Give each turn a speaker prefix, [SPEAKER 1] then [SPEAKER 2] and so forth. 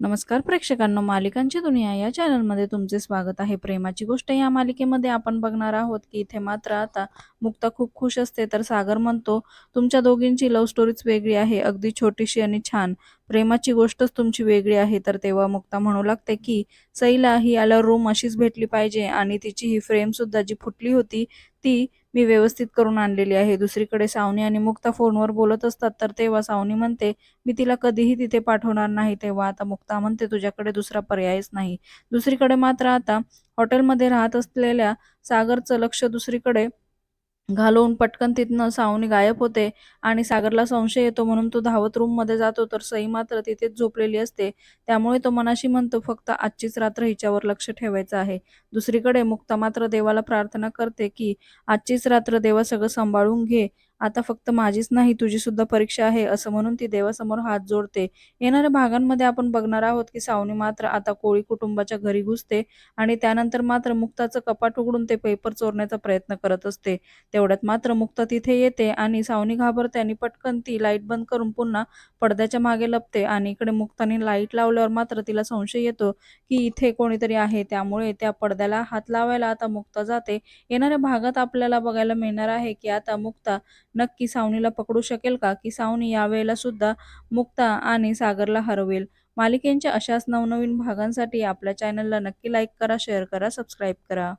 [SPEAKER 1] नमस्कार प्रेक्षकांनो मालिकांची दुनिया या चॅनलमध्ये तुमचे स्वागत आहे. प्रेमाची गोष्ट या मालिकेमध्ये आपण बघणार आहोत की इथे मात्र आता मुक्ता खूप खुश असते तर सागर म्हणतो तुमच्या दोघींची लव्ह स्टोरीच वेगळी आहे अगदी छोटीशी आणि छान. प्रेमाची गोष्टच तुमची वेगळी आहे. तर तेव्हा मुक्ता म्हणू लागते की सईला ही आल्यावर रूम अशीच भेटली पाहिजे. आणि तिची ही फ्रेमसुद्धा जी फुटली होती ती मी व्यवस्थित करून आणलेली आहे. दुसरीकडे सावनी आणि मुक्ता फोनवर बोलत असतात तर तेव्हा सावनी म्हणते मी तिला कधीही तिथे पाठवणार नाही. तेव्हा आता मुक्ता म्हणते तुझ्याकडे दुसरा पर्यायच नाही. दुसरीकडे मात्र आता हॉटेलमध्ये राहत असलेल्या सागरचं लक्ष दुसरीकडे घालवून पटकन तिथनं सावनी गायब होते आणि सागरला संशय येतो म्हणून तो धावत रूममध्ये जातो तर सई मात्र तिथेच झोपलेली असते. त्यामुळे तो मनाशी म्हणतो फक्त आजचीच रात्र हिच्यावर लक्ष ठेवायचं आहे. दुसरीकडे मुक्ता मात्र देवाला प्रार्थना करते की आजचीच रात्र देवा सगळं सांभाळून घे. आता फक्त माझीच नाही तुझी सुद्धा परीक्षा आहे असं म्हणून ती देवासमोर हात जोडते. येणाऱ्या भागांमध्ये आपण बघणार आहोत की सावनी मात्र आता कोळी कुटुंबाच्या घरी घुसते आणि त्यानंतर मात्र मुक्ताचं कपाट उघडून ते पेपर चोरण्याचा प्रयत्न करत असते. तेवढ्यात मात्र मुक्ता तिथे येते आणि सावनी घाबरते आणि पटकन ती लाइट बंद करून पुन्हा पडद्याच्या मागे लपते आणि इकडे मुक्ताने लाइट लावल्यावर मात्र तिला संशय येतो की इथे कोणीतरी आहे. त्यामुळे त्या पडद्याला हात लावायला आता मुक्ता जाते. येणाऱ्या भागात आपल्याला बघायला मिळणार आहे की आता मुक्ता नक्की सावनीला पकडू शकेल का? की सावनी यावेळेला सुद्धा मुक्ता आणि सागरला हरवेल? मालिकेंच्या अशाच नवनवीन भागांसाठी आपल्या चॅनलला नक्की लाईक करा शेअर करा सबस्क्राईब करा.